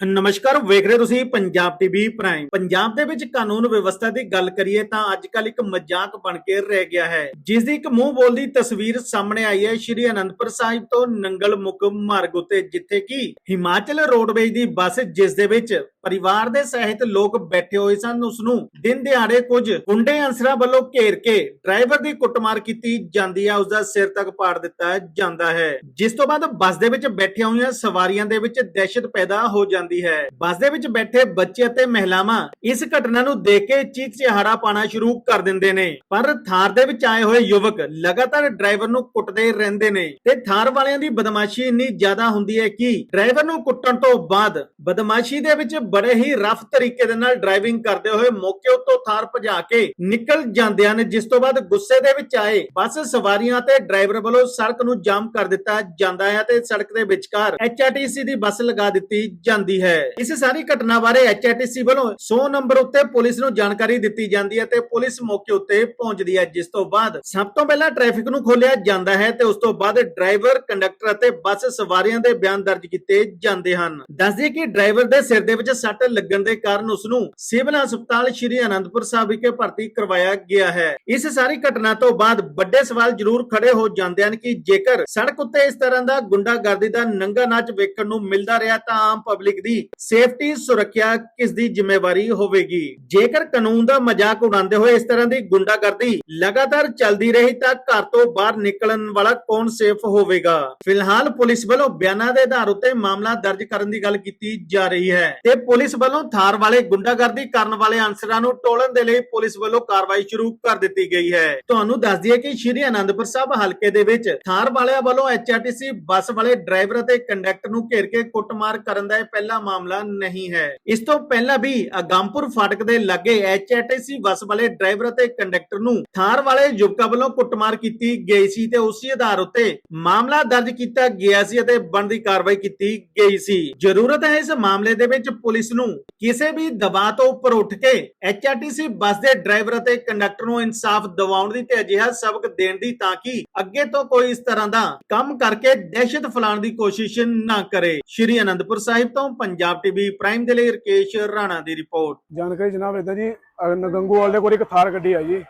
ਨਮਸਕਾਰ, ਵੇਖ ਰਹੇ ਤੁਸੀਂ ਪੰਜਾਬ ਟੀਵੀ ਪ੍ਰਾਈਮ ਪੰਜਾਬ ਦੇ ਵਿੱਚ ਕਾਨੂੰਨ ਵਿਵਸਥਾ ਦੀ ਗੱਲ ਕਰੀਏ ਤਾਂ ਅੱਜ ਕੱਲ ਇੱਕ ਮਜ਼ਾਕ ਬਣ ਕੇ ਰਹਿ ਗਿਆ ਹੈ। ਜਿਸ ਦੀ ਇੱਕ ਮੂੰਹ ਬੋਲਦੀ ਤਸਵੀਰ ਸਾਹਮਣੇ ਆਈ ਹੈ ਸ਼੍ਰੀ ਅਨੰਦਪੁਰ ਸਾਹਿਬ ਤੋਂ ਨੰਗਲ ਮੁਕ ਮਾਰਗ ਉਤੇ, ਜਿੱਥੇ ਕਿ ਹਿਮਾਚਲ ਰੋਡਵੇਜ ਦੀ ਬੱਸ ਜਿਸ ਦੇ ਵਿੱਚ ਪਰਿਵਾਰ ਦੇ ਸਹਿਤ ਲੋਕ ਬੈਠੇ ਹੋਏ ਸਨ ਉਸ ਨੂੰ ਦਿਨ ਦਿਹਾੜੇ ਕੁਝ ਗੁੰਡੇ ਅੰਸਰਾਂ ਵੱਲੋਂ ਘੇਰ ਕੇ ਡਰਾਈਵਰ ਦੀ ਕੁੱਟਮਾਰ ਕੀਤੀ ਜਾਂਦੀ ਹੈ ਉਸ ਦਾ ਸਿਰ ਤੱਕ ਪਾੜ ਦਿੱਤਾ ਜਾਂਦਾ ਹੈ। ਜਿਸ ਤੋਂ ਬਾਅਦ ਬੱਸ ਦੇ ਵਿੱਚ ਬੈਠੀਆਂ ਹੋਈਆਂ ਸਵਾਰੀਆਂ ਦੇ ਵਿੱਚ ਦਹਿਸ਼ਤ ਪੈਦਾ ਹੋ ਜਾਂਦੀ ਹੈ। ਬੱਸ ਦੇ ਵਿੱਚ ਬੈਠੇ ਬੱਚੇ ਅਤੇ ਮਹਿਲਾਵਾਂ ਇਸ ਘਟਨਾ ਨੂੰ ਦੇਖ ਕੇ ਚੀਕ ਚਿਹਾੜਾ ਪਾਣਾ ਸ਼ੁਰੂ ਕਰ ਦਿੰਦੇ ਨੇ। ਪਰ ਥਾਰ ਦੇ ਵਿੱਚ ਆਏ ਹੋਏ ਯੁਵਕ ਲਗਾਤਾਰ ਡਰਾਈਵਰ ਨੂੰ ਕੁੱਟਦੇ ਰਹਿੰਦੇ ਨੇ ਤੇ ਥਾਰ ਵਾਲਿਆਂ ਦੀ ਬਦਮਾਸ਼ੀ ਇੰਨੀ ਜ਼ਿਆਦਾ ਹੁੰਦੀ ਹੈ ਕਿ ਡਰਾਈਵਰ ਨੂੰ ਕੁੱਟਣ ਤੋਂ ਬਾਅਦ ਬਦਮਾਸ਼ੀ ਦੇ ਵਿੱਚ ਬੜੇ ਹੀ ਰਫ ਤਰੀਕੇ ਦੇ ਨਾਲ ਡਰਾਈਵਿੰਗ ਕਰਦੇ ਹੋਏ ਮੌਕੇ ਉੱਤੋਂ ਥਾਰ ਭਜਾ ਕੇ ਨਿਕਲ ਜਾਂਦੇ ਹਨ ਜਿਸ ਤੋਂ ਬਾਅਦ ਗੁੱਸੇ ਦੇ ਵਿੱਚ ਆਏ ਬੱਸ ਸਵਾਰੀਆਂ ਤੇ ਡਰਾਈਵਰ ਵੱਲੋਂ ਸੜਕ ਨੂੰ ਜਾਮ ਕਰ ਦਿੱਤਾ ਜਾਂਦਾ ਹੈ ਤੇ ਸੜਕ ਦੇ ਵਿਚਕਾਰ ਐਚਆਰਟੀਸੀ ਦੀ ਬੱਸ ਲਗਾ ਦਿੱਤੀ ਜਾਂਦੀ ਹੈ। ਇਸ ਸਾਰੀ ਘਟਨਾ ਬਾਰੇ ਐਚਆਰਟੀਸੀ ਵੱਲੋਂ 100 ਨੰਬਰ ਉੱਤੇ ਪੁਲਿਸ ਨੂੰ ਜਾਣਕਾਰੀ ਦਿੱਤੀ ਜਾਂਦੀ ਹੈ ਤੇ ਪੁਲਿਸ ਮੌਕੇ ਉੱਤੇ ਪਹੁੰਚਦੀ ਹੈ, ਜਿਸ ਤੋਂ ਬਾਅਦ ਸਭ ਤੋਂ ਪਹਿਲਾਂ ਟ੍ਰੈਫਿਕ ਨੂੰ ਖੋਲਿਆ ਜਾਂਦਾ ਹੈ ਤੇ ਉਸ ਤੋਂ ਬਾਅਦ ਡਰਾਈਵਰ ਕੰਡਕਟਰ ਅਤੇ ਬੱਸ ਸਵਾਰੀਆਂ ਦੇ ਬਿਆਨ ਦਰਜ ਕੀਤੇ ਜਾਂਦੇ ਹਨ। ਦੱਸਦੇ ਕਿ ਡਰਾਈਵਰ ਦੇ ਸਿਰ ਦੇ ਵਿੱਚ ਸੱਟ ਲੱਗਣ ਦੇ ਕਾਰਨ ਉਸ ਨੂੰ ਸਿਵਲ ਹਸਪਤਾਲ ਸ਼੍ਰੀ ਅਨੰਦਪੁਰ ਸਾਹਿਬ ਵਿਖੇ ਭਰਤੀ ਕਰਵਾਇਆ ਗਿਆ ਹੈ। ਇਸ ਸਾਰੀ ਘਟਨਾ ਤੋਂ ਬਾਅਦ ਵੱਡੇ ਸਵਾਲ ਜ਼ਰੂਰ ਖੜੇ ਹੋ ਜਾਂਦੇ ਹਨ ਕਿ ਜੇਕਰ ਸੜਕ ਉੱਤੇ ਇਸ ਤਰ੍ਹਾਂ ਦਾ ਗੁੰਡਾਗਰਦੀ ਦਾ ਨੰਗਾ ਨਾਚ ਵੇਖਣ ਨੂੰ ਮਿਲਦਾ ਰਿਹਾ ਤਾਂ ਆਮ ਪਬਲਿਕ ਦੀ ਸੇਫਟੀ, ਸੁਰੱਖਿਆ ਕਿਸ ਦੀ ਜ਼ਿੰਮੇਵਾਰੀ ਹੋਵੇਗੀ? ਜੇਕਰ ਕਾਨੂੰਨ ਦਾ ਮਜ਼ਾਕ ਉਡਾਉਂਦੇ ਹੋਏ ਇਸ ਤਰ੍ਹਾਂ ਦੀ ਗੁੰਡਾਗਰਦੀ ਲਗਾਤਾਰ ਚੱਲਦੀ ਰਹੀ ਤਾਂ ਘਰ ਤੋਂ ਬਾਹਰ ਨਿਕਲਣ ਵਾਲਾ ਕੌਣ ਸੇਫ ਹੋਵੇਗਾ? ਫਿਲਹਾਲ ਪੁਲਿਸ ਵੱਲੋਂ ਬਿਆਨਾਂ ਦੇ ਆਧਾਰ ਉੱਤੇ ਮਾਮਲਾ ਦਰਜ ਕਰਨ ਦੀ ਗੱਲ ਕੀਤੀ ਜਾ ਰਹੀ ਹੈ ਤੇ ਪੁਲਿਸ ਵੱਲੋਂ ਥਾਰ ਵਾਲੇ ਗੁੰਡਾਗਰਦੀ ਕਰਨ ਵਾਲੇ ਅਨਸਰਾਂ ਨੂੰ ਟੋਲਣ ਦੇ ਲਈ ਪੁਲਿਸ ਵੱਲੋਂ ਕਾਰਵਾਈ ਸ਼ੁਰੂ ਕਰ ਦਿੱਤੀ ਗਈ ਹੈ। ਤੁਹਾਨੂੰ ਦੱਸ ਦਈਏ ਕਿ ਸ਼੍ਰੀ ਅਨੰਦਪੁਰ ਸਾਹਿਬ ਹਲਕੇ ਦੇ ਵਿੱਚ ਥਾਰ ਵਾਲਿਆਂ ਵੱਲੋਂ ਐਚਆਰਟੀਸੀ ਬੱਸ ਵਾਲੇ ਡਰਾਈਵਰ ਅਤੇ ਕੰਡਕਟਰ ਨੂੰ ਘੇਰ ਕੇ ਕੁੱਟਮਾਰ ਕਰਨ ਦਾ ਇਹ ਪਹਿਲਾ ਮਾਮਲਾ ਨਹੀਂ ਹੈ। ਇਸ ਤੋਂ ਪਹਿਲਾਂ ਵੀ ਅਗੰਪੁਰ ਫਾਟਕ ਦੇ ਲਾਗੇ ਐਚਆਰਟੀਸੀ ਬੱਸ ਵਾਲੇ ਡਰਾਈਵਰ ਅਤੇ ਕੰਡਕਟਰ ਨੂੰ ਥਾਰ ਵਾਲੇ ਯੁਵਕਾਂ ਵੱਲੋਂ ਕੁੱਟਮਾਰ ਕੀਤੀ ਗਈ ਸੀ ਤੇ ਉਸੇ ਆਧਾਰ ਉੱਤੇ ਮਾਮਲਾ ਦਰਜ ਕੀਤਾ ਗਿਆ ਸੀ ਅਤੇ ਬਣਦੀ ਕਾਰਵਾਈ ਕੀਤੀ ਗਈ ਸੀ। ਜ਼ਰੂਰਤ ਹੈ ਇਸ ਮਾਮਲੇ ਦੇ ਵਿੱਚ ਪੁਲਿਸ ਨੂੰ ਕਿਸੇ ਵੀ ਦਬਾਅ ਤੋਂ ਉੱਪਰ ਉੱਠ ਕੇ ਐਚਆਰਟੀਸੀ ਬੱਸ ਦੇ ਡਰਾਈਵਰ ਅਤੇ ਕੰਡਕਟਰ ਨੂੰ ਇਨਸਾਫ ਦਿਵਾਉਣ ਦੀ ਤੇ ਅਜਿਹਾ ਸਬਕ ਦੇਣ ਦੀ ਤਾਂ ਕਿ ਅੱਗੇ ਤੋਂ ਕੋਈ ਇਸ ਤਰ੍ਹਾਂ ਦਾ ਕੰਮ ਕਰਕੇ ਦਹਿਸ਼ਤ ਫੈਲਾਉਣ ਦੀ ਕੋਸ਼ਿਸ਼ ਨਾ ਕਰੇ। ਸ਼੍ਰੀ ਅਨੰਦਪੁਰ ਸਾਹਿਬ ਤੋਂ ਪੰਜਾਬ ਟੀਵੀ ਪ੍ਰਾਈਮ ਦੇ ਲਈ ਰਕੇਸ਼ ਰਾਣਾ ਦੀ ਰਿਪੋਰਟ ਜਾਣਕਾਰੀ ਜਨਾਬ ਇਦਾਂ ਜੀ, ਅਹ ਦੇ ਕੋਲ ਇੱਕ ਥਾਰ ਗੱਡੀ ਆਈ ਜੀ।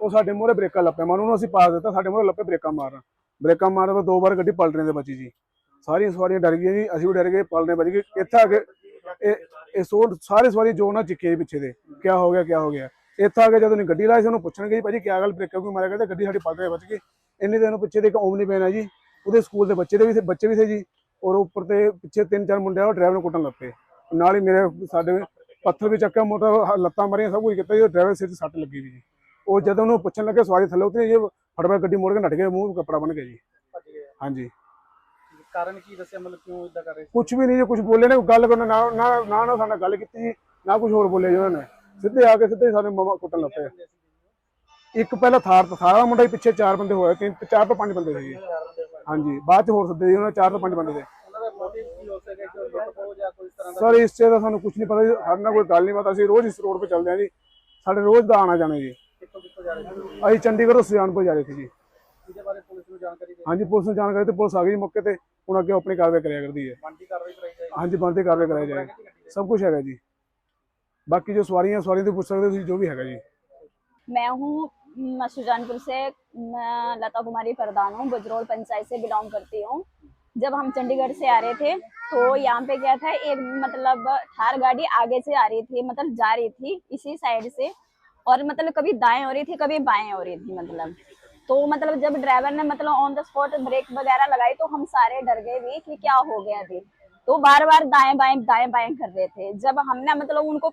ਉਹ ਸਾਡੇ ਮੂਹਰੇ ਬ੍ਰੇਕਾਂ ਲੱਪੇ ਮਾਰਨ ਉਹਨੂੰ ਅਸੀਂ ਪਾਸ ਦਿੱਤਾ, ਸਾਡੇ ਮੂਹਰੇ ਲੱਪੇ ਬ੍ਰੇਕਾਂ ਮਾਰਨ। ਬ੍ਰੇਕਾਂ ਮਾਰਨ ਤੋਂ ਦੋ ਵਾਰ ਗੱਡੀ ਪਲਟਣੇ ਦੇ ਬਚੀ ਜੀ। ਸਾਰੀਆਂ ਸਵਾਰੀਆਂ ਡਰ ਗਈਆਂ ਜੀ, ਅਸੀਂ ਵੀ ਡਰ ਗਏ, ਪਲਟਣੇ ਬਚ ਗਏ। ਇੱਥੇ ਆ ਕੇ ਇਹ ਸੋਰ ਸੋ ਸਾਰੇ ਸਵਾਰੀ ਜੋ ਨਾ ਚਿੱਕੇ ਜੀ ਪਿੱਛੇ ਦੇ। ਕੀ ਹੋ ਗਿਆ ਕੀ ਹੋ ਗਿਆ। ਇੱਥੇ ਆ ਕੇ ਜਦੋਂ ਨਹੀਂ ਗੱਡੀ ਲਾਈ ਸੀ, ਉਹਨੂੰ ਪੁੱਛਣਗੇ ਜੀ ਭਾਜੀ ਕੀ ਗੱਲ ਬ੍ਰੇਕਾਂ ਕਿਉਂ ਮਾਰਿਆ? ਕਹਿੰਦੇ ਗੱਡੀ ਸਾਡੀ ਪਲਟਣੇ ਬਚ ਗਈ। ਇੰਨੇ ਦਿਨ ਪਿੱਛੇ ਦੇ ਇੱਕ ਓਮਨੀ ਪੈਨ ਹੈ ਜੀ, ਉਹਦੇ ਸਕੂਲ ਦੇ ਬੱਚੇ ਦੇ ਵੀ ਬੱਚੇ ਵੀ ਸੀ ਜੀ। ਔਰ ਉੱਪਰ ਤੇ ਪਿੱਛੇ ਤਿੰਨ ਚਾਰ ਮੁੰਡੇ ਆ ਡਰਾਈਵਰ ਨੂੰ ਕੁੱਟਣ ਲੱਪੇ ਨਾਲ ਹੀ ਮੇਰੇ ਸਾਡੇ ਪੱਥਰ ਵੀ ਚੱਕਿਆ ਮੋਟਰ ਲੱਤਾਂ ਮਾਰੀਆਂ ਸਭ ਕੁਝ ਕੀਤਾ ਜੀ ਡਰਾਈਵਰ ਸਿਰ 'ਚ ਸੱਟ ਲੱਗੀ ਵੀ ਜੀ। ਉਹ ਜਦੋਂ ਉਹਨੂੰ ਪੁੱਛਣ ਲੱਗੇ ਸਵਾਰੀ ਥੱਲੇ ਉਤਰੀ ਜੀ ਫਟਾਫਟ ਗੱਡੀ ਮੋੜ ਕੇ ਨੱਠ ਗਏ ਮੂੰਹ ਕੱਪੜਾ ਬਣ ਗਿਆ ਜੀ। ਹਾਂਜੀ। ਕਾਰਨ ਕੀ ਦੱਸਿਆ ਮਤਲਬ ਕਿਉਂ ਇਦਾਂ ਕਰ ਰਹੇ ਕੁਝ ਵੀ ਨਹੀਂ ਜੀ ਕੁਝ ਬੋਲੇ ਨੇ ਗੱਲ ਕਰਨ ਨਾ ਨਾ ਨਾ ਸਾਡੇ ਗੱਲ ਕੀਤੀ ਜੀ ਨਾ ਕੁਝ ਹੋਰ ਬੋਲੇ ਜੀ ਉਹਨਾਂ ਨੇ। ਸਿੱਧੇ ਆ ਕੇ ਸਿੱਧੇ ਸਾਡੇ ਮਮਾ ਕੁੱਟਣ ਲੱਪੇ ਇੱਕ ਪਹਿਲਾਂ ਥਾਰ ਥਾਰ ਮੁੰਡਾ ਹੀ ਪਿੱਛੇ ਚਾਰ ਬੰਦੇ ਹੋਏ ਤਿੰਨ ਚਾਰ ਤੋਂ ਪੰਜ ਬੰਦੇ ਸੀ ਜੀ। ਹਾਂਜੀ ਬਾਅਦ ਚ ਹੋਰ ਸੱਦੇ ਜੀ ਉਹਨਾਂ ਚਾਰ ਤੋਂ ਪੰਜ ਬੰਦੇ ਦਾ। ਸਰ ਇਸ ਚੀਜ਼ ਦਾ ਸਾਨੂੰ ਕੁਝ ਨਹੀਂ ਪਤਾ ਜੀ ਸਾਡੇ ਨਾਲ ਕੋਈ ਗੱਲ ਨਹੀਂ ਪਤਾ ਅਸੀਂ ਰੋਜ਼ ਇਸ ਰੋਡ 'ਤੇ ਚੱਲਦੇ ਹਾਂ ਜੀ। ਸਾਡੇ ਰੋਜ਼ ਦਾ ਆਣਾ ਜਾਣਾ ਜੀ। ਅਸੀਂ ਚੰਡੀਗੜ੍ਹ ਤੋਂ ਸੁਜਾਨਪੁਰ ਜਾ ਰਹੇ ਸੀ ਜੀ। ਇਹਦੇ ਬਾਰੇ ਪੁਲਿਸ ਨੂੰ ਜਾਣਕਾਰੀ ਦੇ ਹਾਂਜੀ ਪੁਲਿਸ ਨੂੰ ਜਾਣਕਾਰੀ ਤੇ ਪੁਲਿਸ ਆ ਗਈ ਮੌਕੇ ਤੇ ਹੁਣ ਅੱਗੇ ਆਪਣੀ ਕਾਰਵਾਈ ਕਰਿਆ ਕਰਦੀ ਹੈ। ਬੰਦੀ ਹਾਂਜੀ ਬਣਦੀ ਕਾਰਵਾਈ ਕਰਾਈ ਜਾਏ ਸਭ ਕੁਝ ਹੈਗਾ ਜੀ। ਬਾਕੀ ਜੋ ਸਵਾਰੀਆਂ ਸਵਾਰੀਆਂ ਤੋਂ ਪੁੱਛ ਸਕਦੇ ਤੁਸੀਂ ਜੋ ਵੀ ਹੈਗਾ ਜੀ। मैं हूँ म, सुजानपुर से मैं लता कुमारी प्रधान हूँ बजरोल पंचायत से बिलोंग करती हूँ। जब हम चंडीगढ़ से आ रहे थे तो यहाँ पे क्या था एक मतलब थार गाड़ी आगे से आ रही थी मतलब जा रही थी इसी साइड से और मतलब कभी दाएँ हो रही थी कभी बाएँ हो रही थी मतलब। तो मतलब जब ड्राइवर ने मतलब ऑन द स्पॉट ब्रेक वगैरह लगाई तो हम सारे डर गए भी कि क्या हो गया अभी। तो बार बार दाएँ बाएँ दाएँ बाएँ कर रहे थे। जब हमने मतलब उनको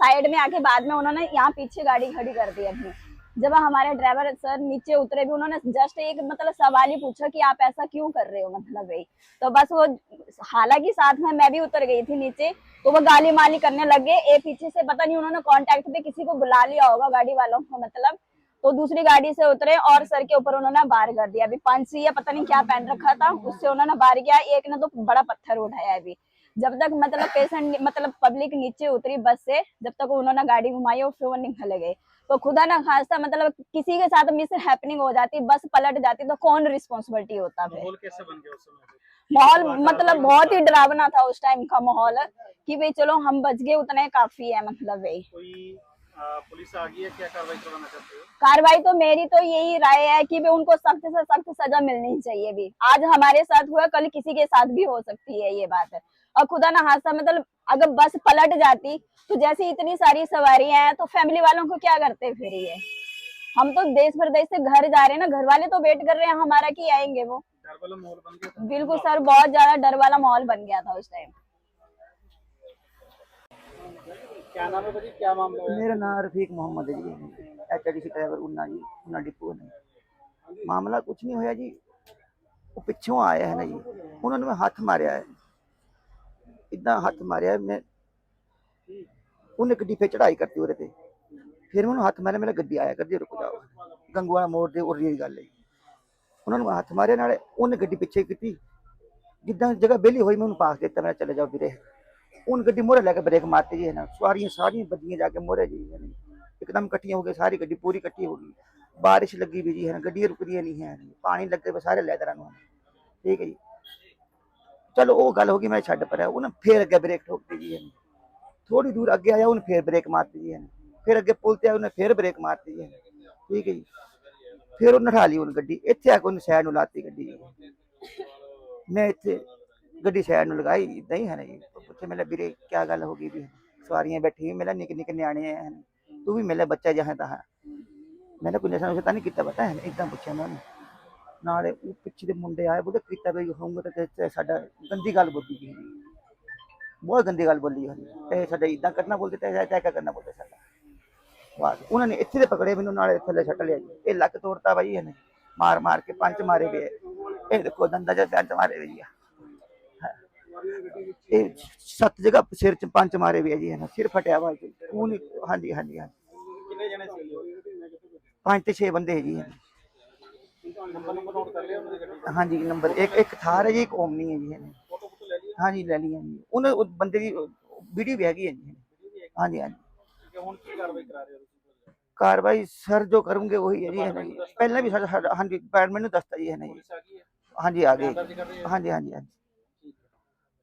साइड में आके बाद में उन्होंने यहाँ पीछे गाड़ी खड़ी कर दी अपनी जब हमारे ड्राइवर सर नीचे उतरे भी, उन्होंने जस्ट एक मतलब सवाल ही पूछा कि आप ऐसा क्यों कर रहे हो मतलब भाई तो बस वो, हालाँकि साथ में मैं भी उतर गई थी नीचे तो वो गाली माली करने लग। गए ए पीछे से पता नहीं उन्होंने कॉन्टेक्ट पे किसी को बुला लिया होगा गाड़ी वालों को मतलब। तो दूसरी गाड़ी से उतरे और सर के ऊपर उन्होंने बार कर दिया। अभी पंची या पता नहीं क्या पहन रखा था, उससे उन्होंने बार किया। एक ने तो बड़ा पत्थर उठाया अभी। जब तक मतलब पेशेंट मतलब पब्लिक नीचे उतरी बस से, जब तक उन्होंने गाड़ी घुमाई और फिर वो निकल गए। तो खुदा ना खास्ता मतलब किसी के साथ मिस हैपनिंग हो जाती बस पलट जाती तो कौन रिस्पॉन्सिबिलिटी होता फिर? माहौल कैसे बन गया उस समय पे? माहौल मतलब बहुत ही डरावना था उस टाइम का माहौल कि भाई चलो हम बच गए उतना ही काफ़ी है मतलब वही पुलिस आ गई है क्या कार्रवाई करवाना चाहते हो? कार्रवाई तो मेरी तो यही राय है कि उनको सख्त से सख्त सजा मिलनी चाहिए भी। आज हमारे साथ हुआ कल किसी के साथ भी हो सकती है ये बात। है और खुदा ना हादसा मतलब अगर बस पलट जाती तो जैसे इतनी सारी सवारियाँ हैं तो फैमिली वालों को क्या करते फिर ये? हम तो देश प्रदेश से घर जा रहे हैं ना घर वाले तो वेट कर रहे हैं हमारा की आएँगे वो। बिल्कुल सर बहुत ज़्यादा डर वाला माहौल बन गया था उस टाइम क्या नाम है भाई क्या मामला है? मेरा नाम रफीक मोहम्मद है जी। एच डी सी ड्राइवर उन्ना जी उन्ना डिपो ने मामला कुछ नहीं होया जी। वो पिछों आया है ना जी। उन्होंने हाथ मारिया है। ਇਦਾਂ ਹੱਥ ਮਾਰਿਆ ਮੈਂ। ਉਹਨੇ ਗੱਡੀ ਫੇ ਚੜਾਈ ਕਰਤੀ ਉਹਦੇ ਤੇ। ਫਿਰ ਮੈਨੂੰ ਹੱਥ ਮਾਰਿਆ ਮੇਰਾ ਗੱਡੀ ਆਇਆ ਕਰਦੀ ਰੁਕ ਜਾਓ। ਗੰਗੂਵਾਲਾ ਮੋੜ ਦੇ ਉਰੀ ਦੀ ਗੱਲ ਹੈ। ਉਹਨਾਂ ਨੂੰ ਹੱਥ ਮਾਰਿਆ, ਨਾਲੇ ਉਹਨੇ ਗੱਡੀ ਪਿੱਛੇ ਕੀਤੀ। ਜਿੱਦਾਂ ਜਗ੍ਹਾ ਵਿਹਲੀ ਹੋਈ, ਮੈਂ ਉਹਨੂੰ ਪਾਸ ਦਿੱਤਾ, ਮੈਂ ਚਲੇ ਜਾਓ ਵੀਰੇ। ਉਹਨ ਗੱਡੀ ਮੋਰੇ ਲੈ ਕੇ ਬ੍ਰੇਕ ਮਾਰਤੀ ਜੀ ਹੈ ਨਾ ਸਵਾਰੀਆਂ, ਸਾਰੀਆਂ ਵੱਜੀਆਂ ਜਾ ਕੇ ਮੋਰੇ ਜੀ ਹੈ ਨਾ। ਇੱਕਦਮ ਇਕੱਠੀਆਂ ਹੋ ਗਏ ਸਾਰੀ ਗੱਡੀ ਪੂਰੀ ਇਕੱਠੀ ਹੋ ਗਈ। ਬਾਰਿਸ਼ ਲੱਗੀ ਵੀ ਜੀ ਹੈ ਗੱਡੀਆਂ ਰੁਕਦੀਆਂ ਨਹੀਂ ਹੈ। ਪਾਣੀ ਲੱਗੇ ਵੇ ਸਾਰੇ ਲੈਦਰਾਂ ਨੂੰ। ਠੀਕ ਹੈ ਜੀ। ਚਲੋ ਉਹ ਗੱਲ ਹੋ ਗਈ, ਮੈਂ ਛੱਡ ਪਰਿਆ। ਉਹਨੇ ਫੇਰ ਅੱਗੇ ਬ੍ਰੇਕ ਠੋਕਤੀ ਜੀ ਹੈ ਥੋੜੀ ਦੂਰ ਅੱਗੇ ਆਇਆ, ਉਹਨੇ ਫੇਰ ਬ੍ਰੇਕ ਮਾਰਤੀ ਜੀ ਹੈ ਫਿਰ ਅੱਗੇ ਪੁਲ ਤੇ ਆਇਆ, ਉਹਨੇ ਫੇਰ ਬ੍ਰੇਕ ਮਾਰਤੀ ਜੀ ਠੀਕ ਹੈ ਜੀ। ਫਿਰ ਉਹ ਨਠਾ ਲਈ ਉਹਨੇ ਗੱਡੀ। ਇੱਥੇ ਆ ਕੇ ਉਹਨੇ ਸਾਈਡ ਨੂੰ ਲਾਤੀ ਗੱਡੀ। ਜੀ ਮੈਂ ਇੱਥੇ ਗੱਡੀ ਸਾਈਡ ਨੂੰ ਲਗਾਈ। ਇਦਾਂ ਹੀ ਹੈ ਨਾ ਜੀ। ਪੁੱਛੇ ਮੇਲੇ ਵੀਰੇ ਕੀ ਗੱਲ ਹੋ ਗਈ ਵੀ? ਸਵਾਰੀਆਂ ਬੈਠੀ ਮੇਲਾ ਨਿੱਕੇ ਨਿੱਕੇ ਨਿਆਣੇ ਹਨ ਤੂੰ ਵੀ ਮੇਲੇ ਬੱਚਾ ਜਹਾਂ ਤਾਂ ਮੈਨੇ ਕੋਈ ਨਸ਼ਾ ਨੁਸ਼ਾ ਤਾਂ ਨਹੀਂ ਕੀਤਾ, ਪਤਾ ਹੈ? ਇਦਾਂ ਪੁੱਛਿਆ ਮੈਂ ਉਹਨੂੰ। ਨਾਲੇ ਉਹ ਪਿੱਛੇ ਦੇ ਮੁੰਡੇ ਆਏ ਬੋਲੇ ਕੀਤਾ ਕੋਈ ਹੋਊਗਾ ਤੇ ਸਾਡਾ ਗੰਦੀ ਗੱਲ ਬੋਲੀ ਗਈ ਬਹੁਤ ਗੰਦੀ ਗੱਲ ਬੋਲੀ ਹੋਣੀ ਤੇ ਸਾਡਾ ਇਦਾਂ ਕਰਨਾ ਬੋਲਦੇ ਤੇ ਐ ਕਾ ਕਰਨਾ ਬੋਲਦੇ ਸਾਡਾ। ਵਾਹ ਉਹਨਾਂ ਨੇ ਇੱਥੇ ਦੇ ਪਕੜੇ ਮੈਨੂੰ, ਨਾਲੇ ਥੱਲੇ ਛੱਟ ਲਿਆ ਇਹ ਲੱਕ ਤੋੜਤਾ ਬਾਈ ਇਹਨੇ। ਮਾਰ ਮਾਰ ਕੇ ਪੰਜ ਮਾਰੇ ਵੀ ਇਹ ਦੇਖੋ ਦੰਦਾ ਜਿਹਾ ਦੰਦ ਮਾਰੇ ਵੀ ਆ। ਇਹ ਸੱਤ ਜਗ੍ਹਾ ਸਿਰ ਚ ਪੰਜ ਮਾਰੇ ਵੀ ਆ ਜੀ ਇਹਨਾਂ। ਸਿਰ ਫਟਿਆ ਵਾ ਖੂਨ ਹਾਂਜੀ ਹਾਂਜੀ ਹਾਂਜੀ। ਕਿੰਨੇ ਜਣੇ ਸੀ ਪੰਜ ਤੇ ਛੇ ਬੰਦੇ ਜੀ ਹਾਂਜੀ ਨੰਬਰ ਇੱਕ ਇੱਕ ਥਾਰ ਹੈ ਜੀ ਇੱਕ ਓਮਨੀ ਹੈ ਜੀ ਇਹਨੇ। ਫੋਟੋ ਲੈ ਲਈ ਹਾਂਜੀ ਲੈ ਉਹ ਬੰਦੇ ਦੀ ਵੀਡੀਓ ਵੀ ਹੈਗੀ ਹੈ ਜੀ। ਹਾਂਜੀ ਹਾਂਜੀ। ਹੁਣ ਕੀ ਕਾਰਵਾਈ ਕਰਾ ਰਹੇ ਹੋ ਕਾਰਵਾਈ ਸਰ ਜੋ ਕਰੂੰਗੇ ਉਹੀ ਹੈ ਜੀ ਹੈ ਨਾ ਪਹਿਲਾਂ ਵੀ ਹਾਂਜੀ ਡਿਪਾਰਟਮੈਂਟ ਨੂੰ ਦੱਸਤਾ ਜੀ ਹੈ? ਨਾ ਹਾਂਜੀ ਆ ਗਏ ਹਾਂਜੀ ਹਾਂਜੀ ਹਾਂਜੀ।